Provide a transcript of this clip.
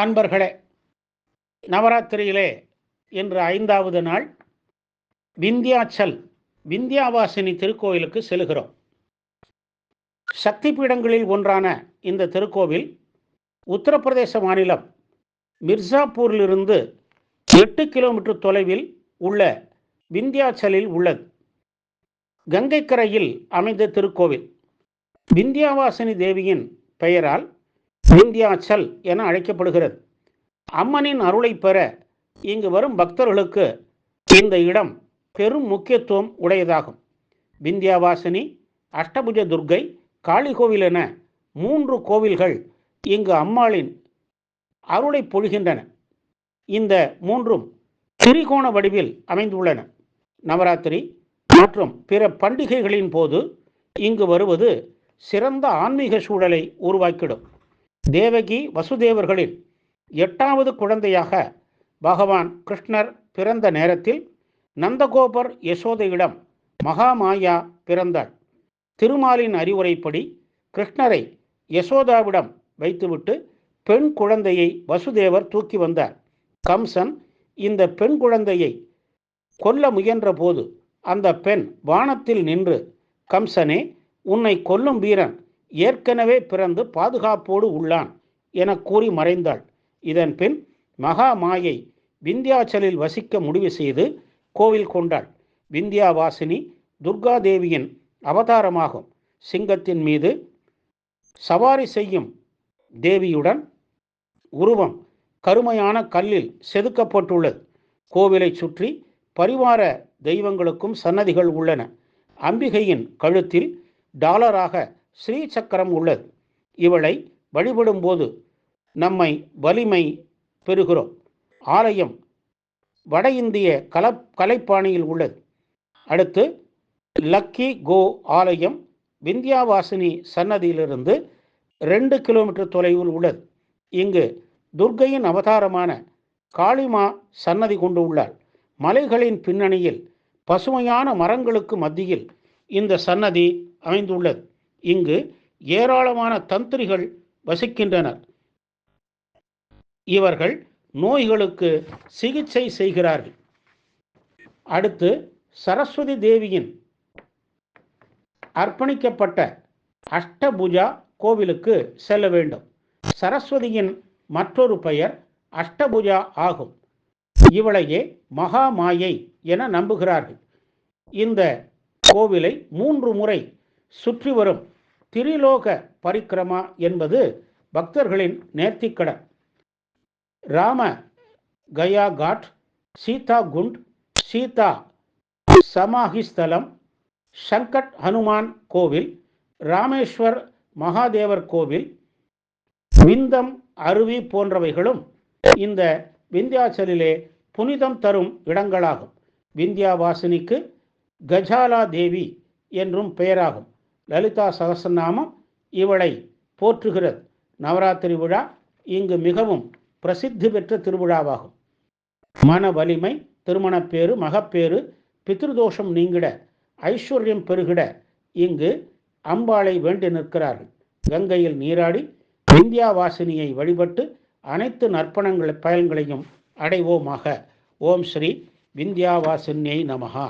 அன்பர்களே நவராத்திரியிலே இன்று ஐந்தாவது நாள் விந்தியாச்சல் விந்தியாவாசினி திருக்கோயிலுக்கு செல்கிறோம். சக்தி பீடங்களில் ஒன்றான இந்த திருக்கோவில் உத்தரப்பிரதேச மாநிலம் மிர்சாப்பூரிலிருந்து எட்டு கிலோமீட்டர் தொலைவில் உள்ள விந்தியாச்சலில் உள்ளது. கங்கைக்கரையில் அமைந்த திருக்கோவில். விந்தியாவாசினி தேவியின் பெயரால் சைந்தியாச்சல் என அழைக்கப்படுகிறது. அம்மனின் அருளை பெற இங்கு வரும் பக்தர்களுக்கு இந்த இடம் பெரும் முக்கியத்துவம் உடையதாகும். விந்தியாவாசினி அஷ்டபுஜ துர்க்கை காளி கோவில் என மூன்று கோவில்கள் இங்கு அம்மாளின் அருளை பொழிகின்றன. இந்த மூன்றும் திரிகோண வடிவில் அமைந்துள்ளன. நவராத்திரி மற்றும் பிற பண்டிகைகளின் போது இங்கு வருவது சிறந்த ஆன்மீக சூழலை உருவாக்கிடும். தேவகி வசுதேவர்களின் எட்டாவது குழந்தையாக பகவான் கிருஷ்ணர் பிறந்த நேரத்தில் நந்தகோபர் யசோதையிடம் மகாமாயா பிறந்தாள் திருமாலின் அறிவுரைப்படி கிருஷ்ணரை யசோதாவிடம் வைத்துவிட்டு பெண் குழந்தையை வசுதேவர் தூக்கி வந்தார். கம்சன் இந்த பெண் குழந்தையை கொல்ல முயன்ற போது அந்த பெண் வானத்தில் நின்று கம்சனே உன்னை கொல்லும் வீரன் ஏற்கனவே பிறந்து பாதுகாப்போடு உள்ளான் என கூறி மறைந்தாள். இதன் பின் மகா மாயை விந்தியாச்சலில் வசிக்க முடிவு செய்து கோவில் கொண்டாள். விந்தியாவாசினி துர்காதேவியின் அவதாரமாகும். சிங்கத்தின் மீது சவாரி செய்யும் தேவியுடன் உருவம் கருமையான கல்லில் செதுக்கப்பட்டுள்ளது. கோவிலை சுற்றி பரிவார தெய்வங்களுக்கும் சன்னதிகள் உள்ளன. அம்பிகையின் கழுத்தில் டாலராக ஸ்ரீ சக்கரம் உள்ளது. இவளை வழிபடும் போது நம்மை வலிமை பெறுகிறோம். ஆலயம் வட இந்திய கல கலைப்பாணியில் உள்ளது. அடுத்து லக்கி கோ ஆலயம் விந்தியாவாசினி சன்னதியிலிருந்து ரெண்டு கிலோமீட்டர் தொலைவில் உள்ளது. இங்கு துர்கையின் அவதாரமான காளிமா சன்னதி கொண்டு உள்ளாள். மலைகளின் பின்னணியில் பசுமையான மரங்களுக்கு மத்தியில் இந்த சன்னதி அமைந்துள்ளது. இங்கு ஏராளமான தந்திரிகள் வசிக்கின்றனர். இவர்கள் நோய்களுக்கு சிகிச்சை செய்கிறார்கள். அடுத்து சரஸ்வதி தேவியின் அர்ப்பணிக்கப்பட்ட அஷ்டபுஜா கோவிலுக்கு செல்ல வேண்டும். சரஸ்வதியின் மற்றொரு பெயர் அஷ்டபுஜா ஆகும். இவளையே மகாமாயை என நம்புகிறார்கள். இந்த கோவிலை மூன்று முறை சுற்றி வரும் திரிலோக பரிக்கிரமா என்பது பக்தர்களின் நேர்த்திக்கடன் ராம கயா காட் சீதா குண்ட் சீதா சமாஹிஸ்தலம் சங்கட் ஹனுமான் கோவில் ராமேஸ்வர் மகாதேவர் கோவில் விந்தம் அருவி போன்றவைகளும் இந்த விந்தியாச்சலிலே புனிதம் தரும் இடங்களாகும். விந்தியாவாசினிக்கு கஜாலா தேவி என்றும் பெயராகும். லலிதா சகசநாமம் இவளை போற்றுகிறது. நவராத்திரி விழா இங்கு மிகவும் பிரசித்தி பெற்ற திருவிழாவாகும். மன வலிமை திருமணப்பேறு மகப்பேறு பித்ருதோஷம் நீங்கிட ஐஸ்வர்யம் பெருகிட இங்கு அம்பாளை வேண்டி நிற்கிறார்கள். கங்கையில் நீராடி விந்தியாவாசினியை வழிபட்டு அனைத்து நற்பணங்கள் பயன்களையும் அடைவோமாக. ஓம் ஸ்ரீ விந்தியாவாசினியை நமகா